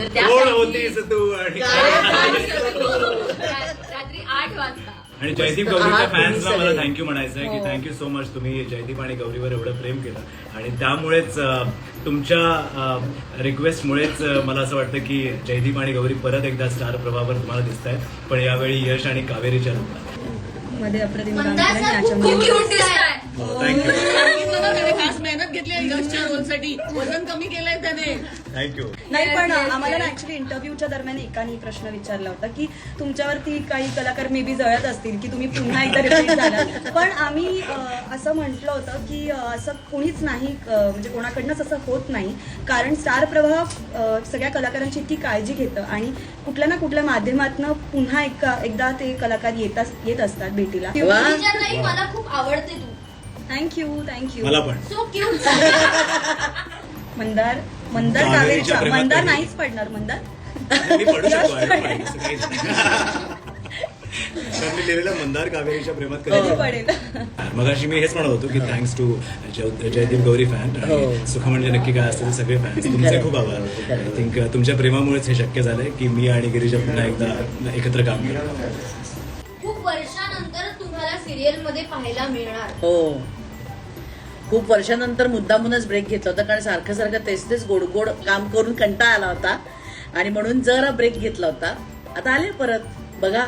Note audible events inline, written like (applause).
तर कोण त्यासाठी- होतीस तू आणि रात्री आठ वाजता आणि जयदीप गौरीच्या तुम्ही फॅन्सला मला सगळे. थँक्यू म्हणायचं आहे की हो. थँक्यू सो मच तुम्ही जयदीप आणि गौरीवर एवढं प्रेम केलं आणि त्यामुळेच अं, तुमच्या रिक्वेस्टमुळेच मला असं वाटतं की जयदीप आणि गौरी परत एकदा स्टार प्रभावर तुम्हाला दिसत आहेत पण यावेळी यश आणि कावेरीच्या रूपात मध्ये अप्रतिम काम मंदार केलं सर आणि खूप याच्यामध्ये cute दिसताय. थँक्यू घेतली यशच्या रोलसाठी वजन कमी केलंय त्याने. थँक्यू नाही पण आम्हाला ना. ऍक्च्युली इंटरव्ह्यूच्या दरम्यान एकाने प्रश्न विचारला होता की तुमच्यावरती काही कलाकार मे बी जळत असतील की तुम्ही पुन्हा एकदा रिपीट झाला पण आम्ही अं, असं म्हटलं होतं की अं, असं कोणीच नाही अं, म्हणजे कोणाकडनंच असं होत नाही. कारण स्टार प्रवाह अं, सगळ्या कलाकारांची इतकी काळजी घेतं आणि कुठल्या ना कुठल्या माध्यमातनं पुन्हा एका एकदा ते कलाकार येतात येत असतात भेटीला. मला खूप आवडते तू. थँक्यू थँक्यू मला पण. सो क्यूट (laughs) मंदार मंदार कावेरीच्या कावेरीच्या प्रेमात मंदार पडली. नाहीच पडणार मंदार. मी पडू शकतो. (laughs) असं नाही. लिहिलेलं मंदार कावेरीच्या प्रेमात कधी कधी पडेल? मगाशी मी हेच म्हणत होतो की thanks to Jaydeep Gauri fan हो. सुख म्हणजे नक्की काय असतं ते सगळे फॅन्स (laughs) तुमचे खूप आभार. आय थिंक तुमच्या प्रेमामुळेच हे शक्य झालंय की मी आणि गिरीजा पुन्हा एकदा एकत्र काम करतो खूप वर्षानंतर तुम्हाला सिरियलमध्ये पाहायला मिळणार. हो. खूप वर्षानंतर मुद्दामूनच ब्रेक घेतला होता कारण सारखं सारखं तेच तेच गोड गोड काम करून कंटाळा आला होता. आणि म्हणून जरा ब्रेक घेतला होता. आता आले परत. बघा